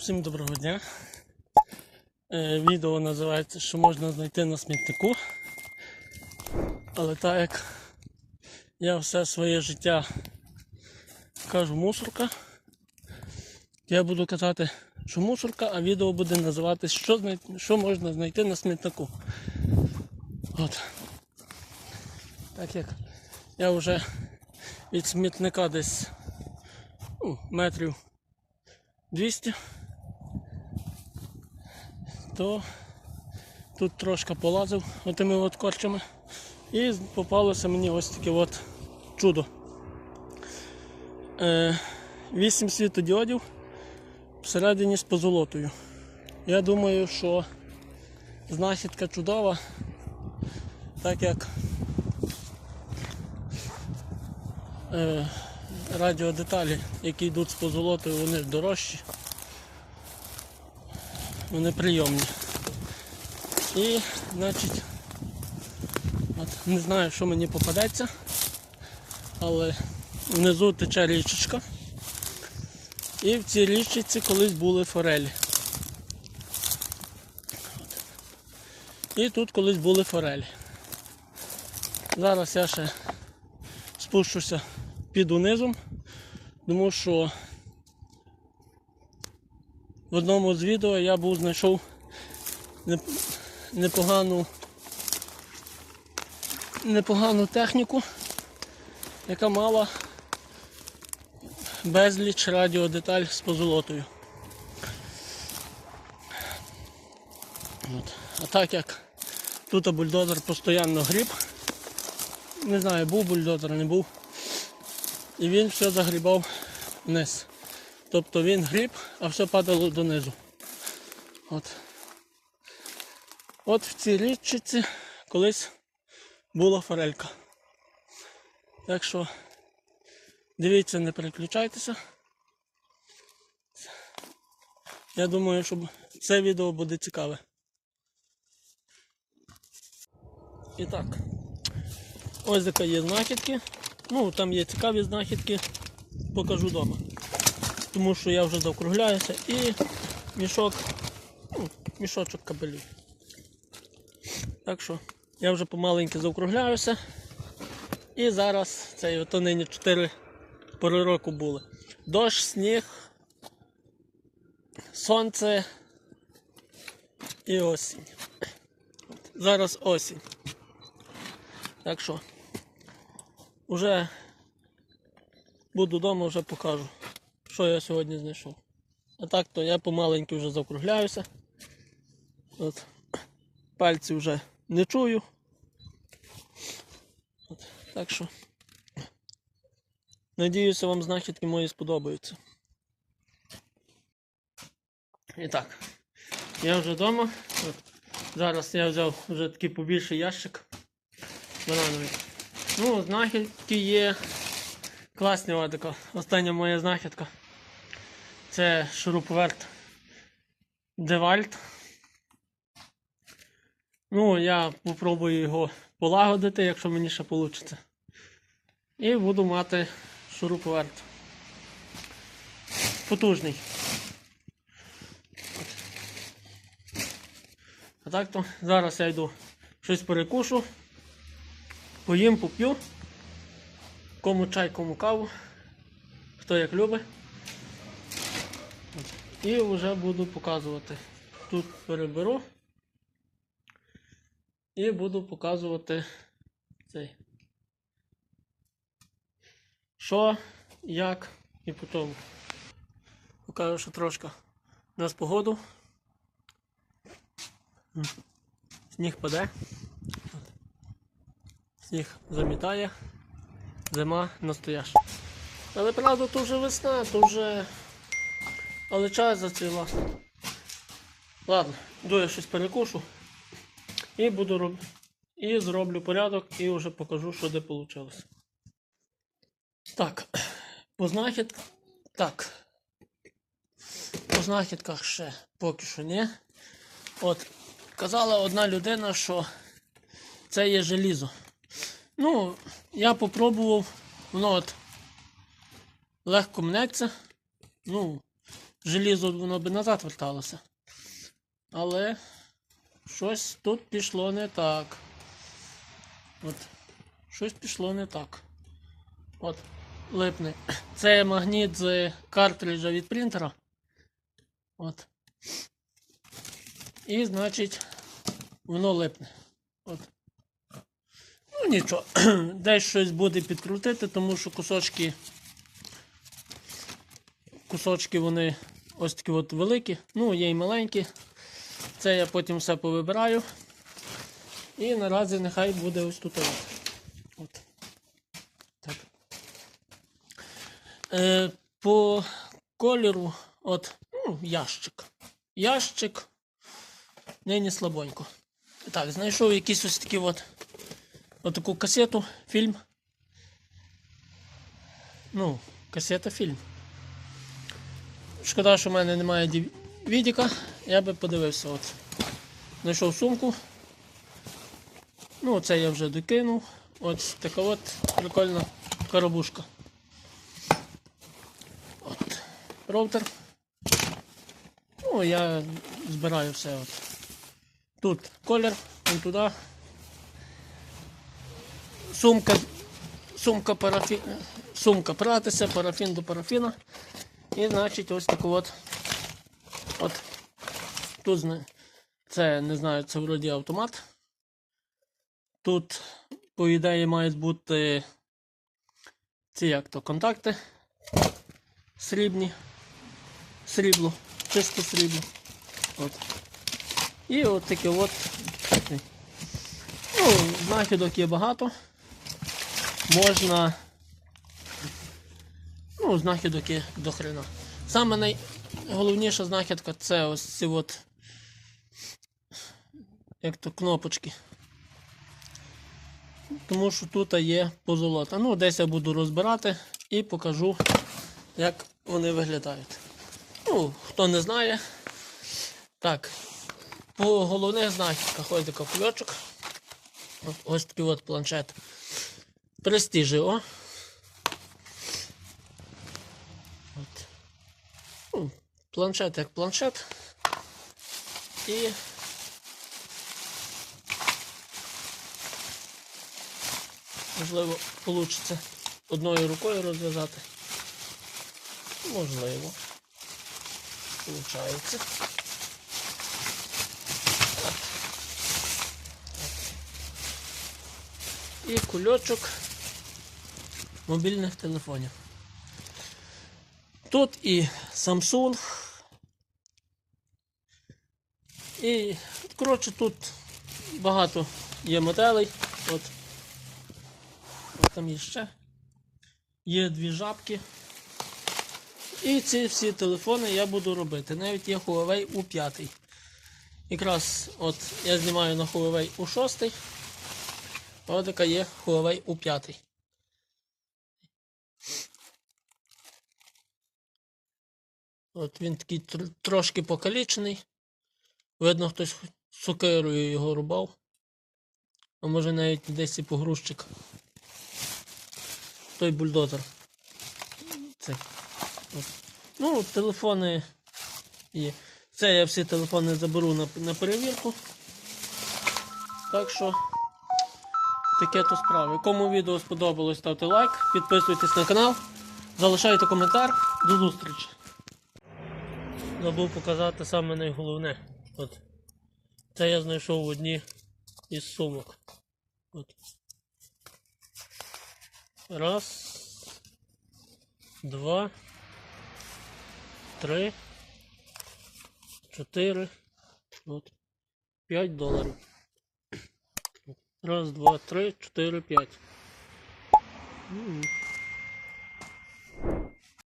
Всім доброго дня. Е, відео називається Що можна знайти на смітнику. Але так як я все своє життя кажу мусорка, я буду казати, що мусорка, а відео буде називатись Що, що можна знайти на смітнику. От. Так як я вже від смітника десь ну, метрів 200, то тут трошки полазив отими от корчами і попалося мені ось таке от чудо. Е, 8 світодіодів всередині з позолотою. Я думаю, що знахідка чудова, так як е, радіодеталі, які йдуть з позолотою, вони дорожчі. Вони прийомні. І, значить, от, не знаю, що мені попадеться, але внизу тече річечка. І в цій річці колись були форелі. І тут колись були форелі. Зараз я ще спущуся під унизом, тому що в одному з відео я був знайшов непогану непогану техніку, яка мала безліч радіодеталь з позолотою. От. А так як тут бульдозер постійно гріб, не знаю, був бульдозер, не був. І він все загрібав вниз. Тобто він гріб, а все падало донизу. От. От в цій річці колись була форелька. Так що дивіться, не переключайтеся. Я думаю, що це відео буде цікаве. І так, ось така є знахідки. Ну, там є цікаві знахідки, покажу вдома. Тому що я вже заокругляюся і мішок, ну, мішочок кабелів. Так що я вже помаленьки заокругляюся. І зараз це ото нині 4 пори року були. Дощ, сніг, сонце і осінь. Зараз осінь. Так що Уже буду вдома, вже покажу, що я сьогодні знайшов. А так то я помаленьку вже закругляюся. От. Пальці вже не чую. От. Так що надіюся, вам знахідки мої сподобаються. І так, я вже вдома. От. Зараз я взяв вже такий побільший ящик банановий. Ну, знахідки є класні отако. Остання моя знахідка. Це шуруповерт Девальт. Ну, я попробую його полагодити, якщо мені ще вийде. І буду мати шуруповерт. Потужний. А так то зараз я йду щось перекушу. Поїм, поп'ю. Кому чай, кому каву. Хто як любить. І вже буду показувати. Тут переберу. І буду показувати цей. Що, як і по тому. Покажу, що трошки у нас погоду. Сніг паде. Сніг замітає, зима настояща. Але правда, то вже весна, то вже. Але час зацвіла. Ладно, йду я щось перекушу і буду роб... І зроблю порядок і вже покажу, що де вийшло. Так, по знахід... Так. По знахідках ще поки що ні. От, казала одна людина, що це є желізо. Ну, я попробував, воно от легко мнеться. Ну, желізо воно би назад верталося. Але щось тут пішло не так. От. Щось пішло не так. От, липне. Це магніт з картриджа від принтера. От. І, значить, воно липне. От. Ну нічого, десь щось буде підкрутити, тому що кусочки. Кусочки вони ось такі от великі, ну є й маленькі. Це я потім все повибираю. І наразі нехай буде ось тут. От. Так. Е, по кольору, от, ну, ящик. Ящик. Нині слабонько. Так, знайшов якийсь ось такий от, от таку касету, фільм. Ну, касета фільм. Шкода, що в мене немає відіка, я би подивився. От. Знайшов сумку. Ну, це я вже докинув. Ось така от прикольна коробушка. От. Роутер. Ну, я збираю все. От. Тут колір, вон туди. Сумка, сумка парафі... сумка пратися, парафін до парафіна. І значить ось таку от. От. Тут це не знаю, це вроді автомат. Тут, по ідеї, мають бути ці як то контакти срібні. Срібло, чисте срібло. От. І от таке от. Ну, знахідок є багато. Можна. Ну, знахідок є до хрена. Саме найголовніша знахідка це ось ці от. Як то кнопочки. Тому що тут є позолота. Ну, десь я буду розбирати і покажу, як вони виглядають. Ну, хто не знає. Так, по головних знахідках ось такий кульочок. Ось такий от планшет. Престижіо. От. Ну, планшет як планшет. І можливо вийде одною рукою розв'язати. Можливо. Получається. І кульочок мобільних телефонів. Тут і Samsung. І, коротше, тут багато є моделей. От. От там є ще. Є дві жабки. І ці всі телефони я буду робити. Навіть є Huawei U5. Якраз от я знімаю на Huawei U6. Ось така є Huawei U5. От він такий тр- трошки покалічений. Видно, хтось сокирою його рубав. А може навіть десь і погрузчик. Той бульдозер. Це. От. Ну, телефони є. Це я всі телефони заберу на, на перевірку. Так що таке то справи. Кому відео сподобалось, ставте лайк, підписуйтесь на канал, залишайте коментар. До зустрічі. Забув показати саме найголовне. От. Це я знайшов в одній із сумок. От. Раз. Два. Три. Чотири. От. П'ять доларів. Раз, два, три, чотири, п'ять. М.